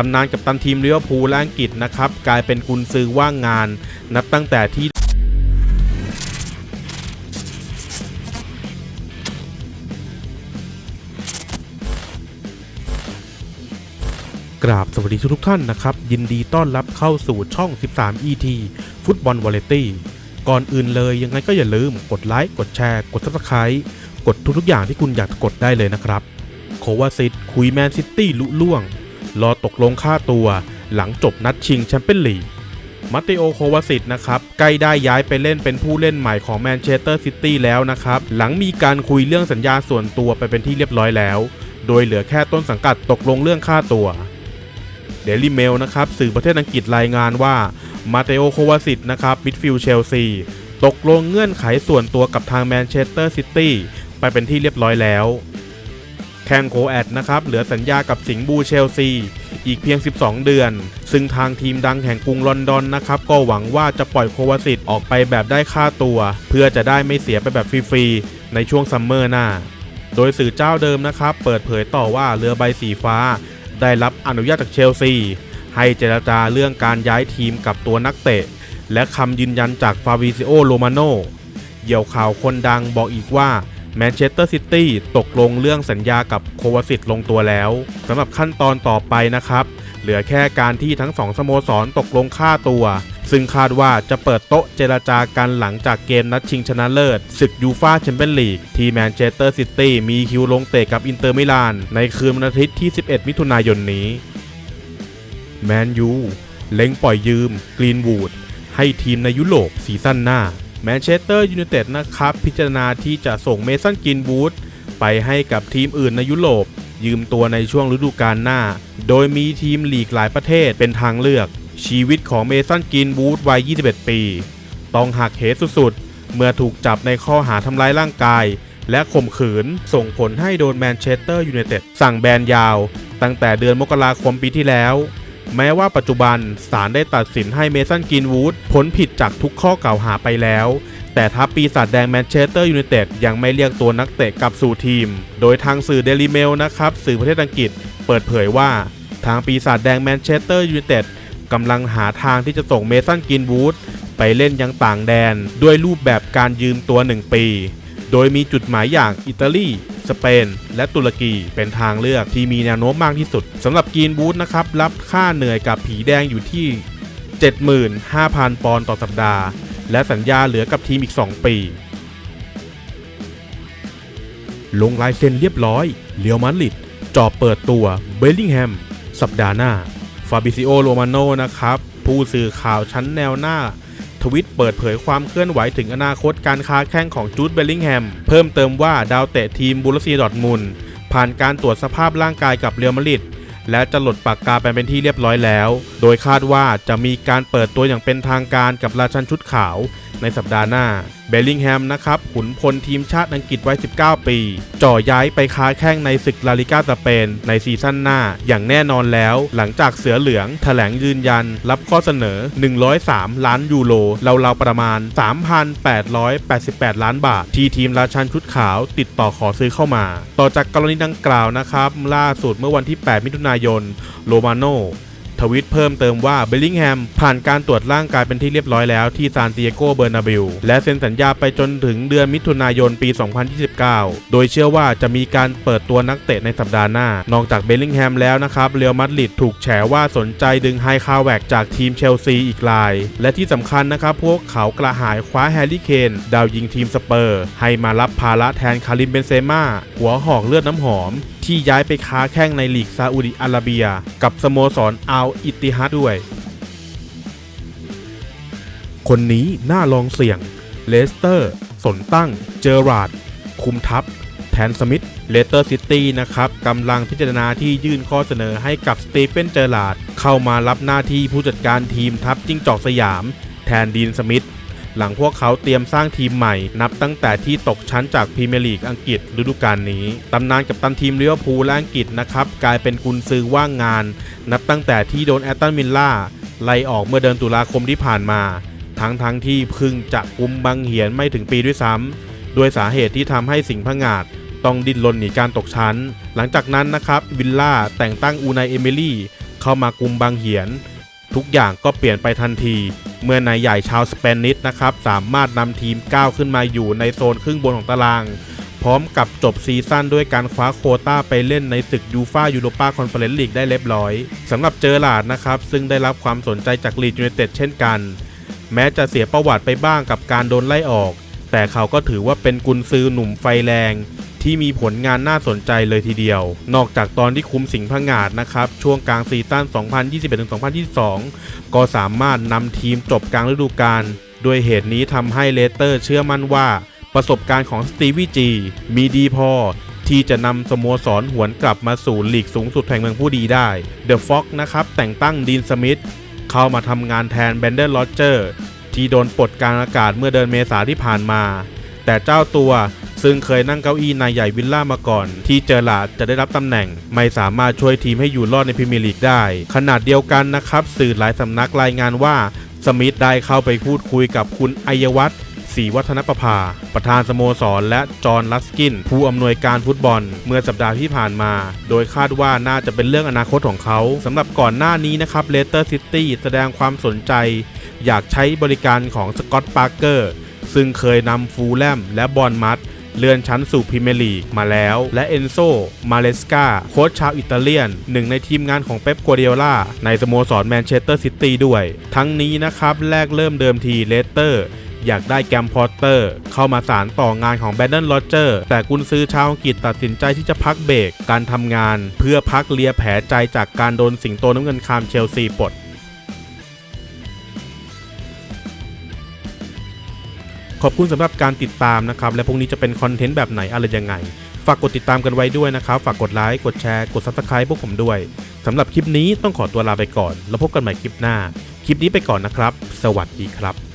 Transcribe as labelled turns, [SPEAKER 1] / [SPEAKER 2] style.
[SPEAKER 1] ตำนานกับตันทีมลิเวอร์พูและอังกฤษนะครับ กลายเป็นกุนซือว่างงาน นับตั้งแต่ที่กราบสวัสดีทุกท่านนะครับ ยินดีต้อนรับเข้าสู่ช่อง 13 ET ฟุตบอลวาเลตี้ก่อนอื่นเลยยังไงก็อย่าลืมกดไลค์กดแชร์กด Subscribe กดทุกๆอย่างที่คุณอยากกดได้เลยนะครับ โควาซิตคุยแมนซิตี้ลุล่วง รอตกลงค่าตัวหลังจบนัดชิงแชมเปี้ยนลีกมาติโอโควาซิตนะครับใกล้ได้ย้ายไปเล่นเป็นผู้เล่นใหม่ของแมนเชสเตอร์ซิตี้แล้วนะครับ หลังมีการคุยเรื่องสัญญาส่วนตัวไปเป็นที่เรียบร้อยแล้ว โดยเหลือแค่ต้นสังกัดตกลงเรื่องค่าตัวเดลิเมลนะครับสื่อประเทศอังกฤษรายงานว่ามาเตโอโควาซิตนะครับมิดฟิลด์เชลซีตกลงเงื่อนไขส่วนตัวกับทางแมนเชสเตอร์ซิตี้ไปเป็นที่เรียบร้อยแล้ว แคนโคแอดนะครับเหลือสัญญากับสิงห์บูเชลซี อีกเพียง 12 เดือน ซึ่งทางทีมดังแห่งกรุงลอนดอนนะครับก็หวังว่าจะปล่อยโควาซิตออกไปแบบได้ค่าตัว เพื่อจะได้ไม่เสียไปแบบฟรีๆ ในช่วงซัมเมอร์หน้า โดยสื่อเจ้าเดิมนะครับ เปิดเผยต่อว่าเรือใบสีฟ้า ได้รับอนุญาตจากเชลซี ให้เจรจาเรื่องการย้ายทีมกับตัวนักเตะ และคำยืนยันจากฟาบิซิโอโรมาโนเหยี่ยวข่าวคนดังบอกอีกว่า แมนเชสเตอร์ซิตี้ตกลงเรื่องสัญญากับโควาซิตลงตัวแล้วสำหรับขั้นตอนต่อไปนะครับ เหลือแค่การที่ทั้งสองสโมสรตกลงค่าตัว ซึ่งคาดว่าจะเปิดโต๊ะเจรจากันหลังจากเกมนัดชิงชนะเลิศศึกยูฟาแชมเปี้ยนลีกที่แมนเชสเตอร์ซิตี้มีคิวลงเตะกับอินเตอร์มิลาน ในคืนวันอาทิตย์ที่ 11 มิถุนายนนี้แมนยูเล็งปล่อยยืมกรีนวูดให้ทีมในยุโรปซีซั่นหน้า แมนเชสเตอร์ยูไนเต็ดนะครับ พิจารณาที่จะส่งเมสันกรีนวูดไปให้กับทีมอื่นในยุโรป ยืมตัวในช่วงฤดูกาลหน้า โดยมีทีมลีกหลายประเทศเป็นทางเลือก ชีวิตของเมสันกรีนวูดวัย 21 ปี ต้องหักเหสุดๆ เมื่อถูกจับในข้อหาทำร้ายร่างกาย และข่มขืนส่งผลให้โดนแมนเชสเตอร์ยูไนเต็ดสั่งแบนยาว ตั้งแต่เดือนมกราคมปีที่แล้ว แม้ว่าปัจจุบันศาลได้ตัดสินให้เมสันกรีนวูดพ้นผิดจากทุกข้อกล่าวหาไปแล้ว แต่ทัพปีศาจแดงแมนเชสเตอร์ยูไนเต็ดยังไม่เรียกตัวนักเตะกลับสู่ทีม โดยทางสื่อเดลิเมลนะครับ สื่อประเทศอังกฤษเปิดเผยว่า ทางปีศาจแดงแมนเชสเตอร์ยูไนเต็ดกำลังหาทางที่จะส่งเมสันกรีนวูดไปเล่นยังต่างแดน ด้วยรูปแบบการยืมตัว 1 ปี โดยมีจุดหมายอย่างอิตาลี สเปน และตุรกีเป็นทางเลือกที่มีแนวโน้มมากที่สุดสำหรับกรีนบูธนะครับรับค่าเหนื่อยกับผีแดงอยู่ที่ 75,000 ปอนด์ต่อสัปดาห์ และสัญญาเหลือกับทีมอีก 2 ปี ลงลายเซ็นเรียบร้อยเลียวมันลิดจอบเปิดตัวเบลลิงแฮมสัปดาห์หน้าฟาบิซิโอโรมาโนนะครับผู้สื่อข่าวชั้นแนวหน้า ทวิตเปิดเผยความเคลื่อนไหวถึงอนาคตการค้าแข้งของจูดเบลลิงแฮม เพิ่มเติมว่าดาวเตะทีมบูรซีดอทมุนผ่านการตรวจสภาพร่างกายกับเรียวมาริดและจะหลดปากกาไปเป็นที่เรียบร้อยแล้ว โดยคาดว่าจะมีการเปิดตัวอย่างเป็นทางการกับราชันชุดขาวในสัปดาห์หน้า เบลลิงแฮมนะครับขุนพลทีมชาติอังกฤษวัย 19 ปี จ่อย้ายไปค้าแข้งในศึกลาลิกาสเปน ในซีซั่นหน้า อย่างแน่นอนแล้ว หลังจากเสือเหลืองแถลงยืนยัน รับข้อเสนอ 103 ล้านยูโรเราๆประมาณ 3,888 ล้านบาท ที่ทีมราชันชุดขาว ติดต่อขอซื้อเข้ามา ต่อจากกรณีดังกล่าวนะครับ ล่าสุดเมื่อวันที่ 8 มิถุนายน โรมาโนทวิตเพิ่มเติมว่าเบลลิงแฮมผ่านการตรวจร่างกายเป็นที่เรียบร้อยแล้วที่ซานติเอโกเบอร์นาบิลและเซ็นสัญญาไปจนถึงเดือนมิถุนายนปี 2029 โดยเชื่อว่าจะมีการเปิดตัวนักเตะในสัปดาห์หน้า นอกจากเบลลิงแฮมแล้วนะครับเรอัลมาดริดถูกแฉว่าสนใจดึงไฮคาแวกจากทีมเชลซีอีกราย และที่สำคัญนะครับพวกเขากระหายคว้าแฮร์รี่เคนดาวยิงทีมสเปอร์ ให้มารับภาระแทนคาริมเบนเซม่าหัวหอกเลือดน้ำหอมที่ย้ายไปค้าแข้งในลีกซาอุดิอาระเบีย กับสโมสรอัลอิติฮัดด้วย คนนี้น่าลองเสี่ยง เลสเตอร์ สนตั้ง เจอราร์ดคุมทัพ แทนสมิธ เลสเตอร์ซิตี้นะครับกำลังพิจารณาที่ยื่นข้อเสนอให้กับสตีเฟน เจอราร์ดเข้ามารับหน้าที่ผู้จัดการทีมทัพจิ้งจอกสยาม แทนดีนสมิธ หลังพวกเขาเตรียมสร้างทีมใหม่ นับตั้งแต่ที่ตกชั้นจากพรีเมียร์ลีกอังกฤษฤดูกาลนี้ ตำนานกับตันทีมลิเวอร์พูลและอังกฤษนะครับกลายเป็นกุนซือว่างงาน นับตั้งแต่ที่โดนแอตตันมิลล่าไล่ออกเมื่อเดือนตุลาคมที่ผ่านมา ทั้งทั้งๆที่พึ่งจะกุมบังเหียนไม่ถึงปีด้วยซ้ำด้วยสาเหตุที่ทำให้สิงห์พงาดต้องดิ้นรนหนีการตกชั้น หลังจากนั้นนะครับวิลล่าแต่งตั้งอูนายเอมิลี่เข้ามากุมบางเหียน ทุกอย่างก็เปลี่ยนไปทันที เมื่อนายใหญ่ชาวสเปนิชนะครับสามารถนำทีมก้าวขึ้นมาอยู่ในโซนครึ่งบนของตาราง พร้อมกับจบซีซั่นด้วยการคว้าโคต้าไปเล่นในศึกยูฟายูโรปาคอนเฟอเรนซ์ลีกได้เรียบร้อยสำหรับเจอร์ลาดนะครับซึ่งได้รับความสนใจจากลีดยูไนเต็ดเช่นกัน แม้จะเสียประวัติไปบ้างกับการโดนไล่ออก แต่เขาก็ถือว่าเป็นกุนซือหนุ่มไฟแรง ที่มีผลงานน่าสนใจเลยทีเดียว นอกจากตอนที่คุมสิงห์ผงาดนะครับ ช่วงกลางซีซั่น 2021-2022 ก็สามารถนำทีมจบกลางฤดูกาลด้วยเหตุนี้ทำให้เลสเตอร์เชื่อมั่นว่า ประสบการณ์ของสตีวีจีมีดีพอที่จะนำสโมสรหวนกลับมาสู่ลีกสูงสุดแห่งเมืองผู้ดีได้เดอะฟ็อกนะครับแต่งตั้งดีนสมิธเข้ามาทำงานแทนแบนเดนโรเจอร์ที่โดนปลดกลางอากาศเมื่อเดือนเมษาที่ผ่านมา แต่เจ้าตัว ซึ่งเคยนั่งเก้าอี้นายใหญ่วิลล่ามาก่อน ที่เจอหลาดจะได้รับตำแหน่ง ไม่สามารถช่วยทีมให้อยู่รอดในพรีเมียร์ลีกได้ ขนาดเดียวกันนะครับ สื่อหลายสำนักรายงานว่า สมิธได้เข้าไปพูดคุยกับคุณอัยวัฒน์ศรีวัฒนประภา ประธานสโมสร และจอห์นลัสกิน ผู้อำนวยการฟุตบอล เมื่อสัปดาห์ที่ผ่านมา โดยคาดว่าน่าจะเป็นเรื่องอนาคตของเขาสำหรับก่อนหน้านี้นะครับเลสเตอร์ซิตี้แสดงความสนใจ อยากใช้บริการของสกอตต์ปาร์เกอร์ ซึ่งเคยนำฟูลแลมและบอลมัด เลื่อนชั้นสู่พรีเมียร์ลีกมาแล้ว และเอนโซ มาเลสกาโค้ชชาวอิตาเลียน หนึ่งในทีมงานของเป๊ปกัวเดียล่าในสโมสรแมนเชสเตอร์ซิตี้ด้วย ทั้งนี้นะครับ แรกเริ่มเดิมทีเลสเตอร์อยากได้แกมพอร์เตอร์ เข้ามาสารต่องานของแบนเดนโรเจอร์แต่กุนซือชาวอังกฤษตัดสินใจที่จะพักเบรกการทำงาน เพื่อพักเลียแผลใจจากการโดนสิงโตน้ำเงินคามเชลซีปลด ขอบคุณสำหรับการติดตามนะครับ และพรุ่งนี้จะเป็นคอนเทนต์แบบไหนอะไรยังไง ฝากกดติดตามกันไว้ด้วยนะครับ ฝากกดไลค์ กดแชร์ กด Subscribe พวกผมด้วยสำหรับคลิปนี้ต้องขอตัวลาไปก่อน แล้วพบกันใหม่คลิปหน้า คลิปนี้ไปก่อนนะครับ สวัสดีครับ